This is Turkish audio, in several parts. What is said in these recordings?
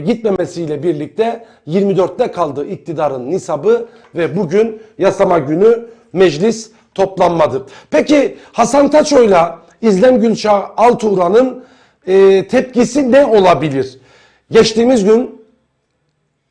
gitmemesiyle birlikte 24'te kaldı iktidarın nisabı ve bugün yasama günü meclis toplanmadı. Peki Hasan Taço'yla İzlem Gülşah Altuğra'nın e, tepkisi ne olabilir? Geçtiğimiz gün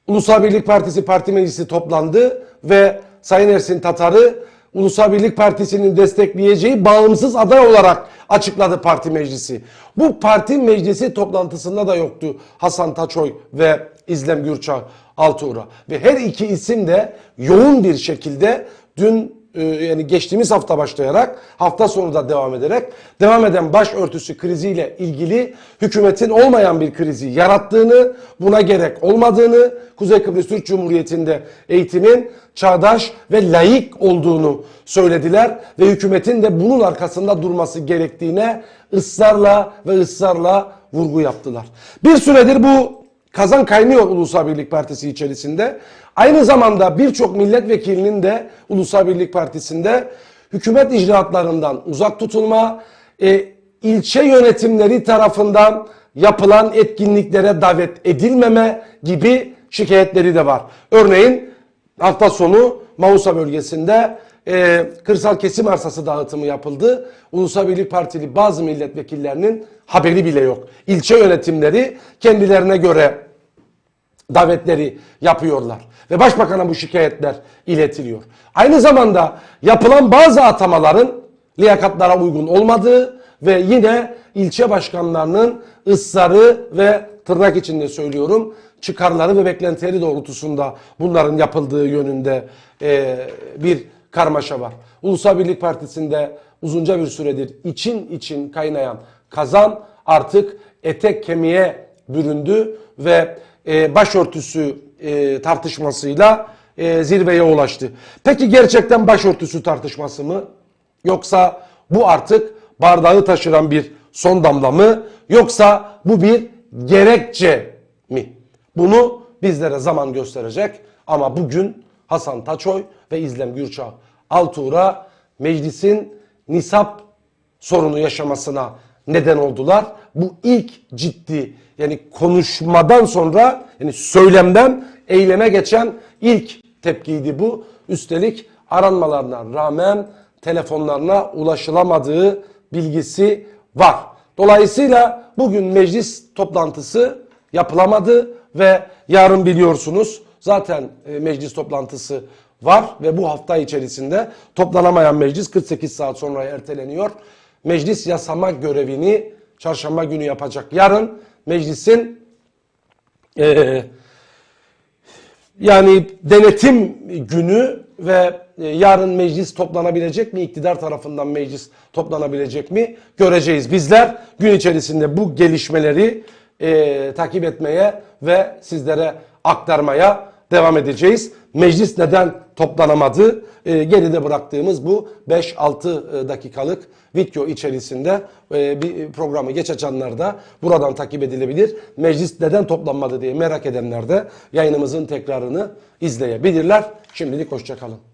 Ulusal Birlik Partisi Parti Meclisi toplandı ve Sayın Ersin Tatar'ı Ulusal Birlik Partisi'nin destekleyeceği bağımsız aday olarak açıkladı parti meclisi. Bu parti meclisi toplantısında da yoktu Hasan Taçoy ve İzlem Gürçağ Altuğra. Ve her iki isim de yoğun bir şekilde dün yani geçtiğimiz hafta başlayarak hafta sonu da devam ederek devam eden başörtüsü kriziyle ilgili hükümetin olmayan bir krizi yarattığını, buna gerek olmadığını, Kuzey Kıbrıs Türk Cumhuriyeti'nde eğitimin çağdaş ve layık olduğunu söylediler ve hükümetin de bunun arkasında durması gerektiğine ısrarla ve ısrarla vurgu yaptılar. Bir süredir bu kazan kaynıyor Ulusal Birlik Partisi içerisinde. Aynı zamanda birçok milletvekilinin de Ulusal Birlik Partisi'nde hükümet icraatlarından uzak tutulma, e, ilçe yönetimleri tarafından yapılan etkinliklere davet edilmeme gibi şikayetleri de var. Örneğin hafta sonu Mausa bölgesinde e, kırsal kesim arsası dağıtımı yapıldı. Ulusal Birlik Partili bazı milletvekillerinin haberi bile yok. İlçe yönetimleri kendilerine göre davetleri yapıyorlar. Ve başbakana bu şikayetler iletiliyor. Aynı zamanda yapılan bazı atamaların liyakatlara uygun olmadığı ve yine ilçe başkanlarının ısrarı ve tırnak içinde söylüyorum çıkarları ve beklentileri doğrultusunda bunların yapıldığı yönünde e, bir karmaşa var. Ulusal Birlik Partisi'nde uzunca bir süredir için için kaynayan kazan artık etek kemiğe büründü ve e, başörtüsü e, tartışmasıyla e, zirveye ulaştı. Peki gerçekten başörtüsü tartışması mı? Yoksa bu artık bardağı taşıran bir son damla mı? Yoksa bu bir gerekçe mi? Bunu bizlere zaman gösterecek ama bugün Hasan Taçoy ve İzlem Gürçağ Altuğra meclisin nisap sorunu yaşamasına neden oldular. Bu ilk ciddi yani konuşmadan sonra yani söylemden eyleme geçen ilk tepkiydi bu. Üstelik aranmalarına rağmen telefonlarına ulaşılamadığı bilgisi var. Dolayısıyla bugün meclis toplantısı yapılamadı ve yarın biliyorsunuz zaten e, meclis toplantısı var ve bu hafta içerisinde toplanamayan meclis 48 saat sonra erteleniyor. Meclis yasama görevini çarşamba günü yapacak. Yarın meclisin e, yani denetim günü ve e, yarın meclis toplanabilecek mi? İktidar tarafından meclis toplanabilecek mi? Göreceğiz. Bizler gün içerisinde bu gelişmeleri e, takip etmeye ve sizlere aktarmaya devam edeceğiz. Meclis neden toplanamadı? E, geride bıraktığımız bu 5-6 dakikalık video içerisinde e, bir programı geç açanlar da buradan takip edilebilir. Meclis neden toplanmadı diye merak edenler de yayınımızın tekrarını izleyebilirler. Şimdilik hoşçakalın.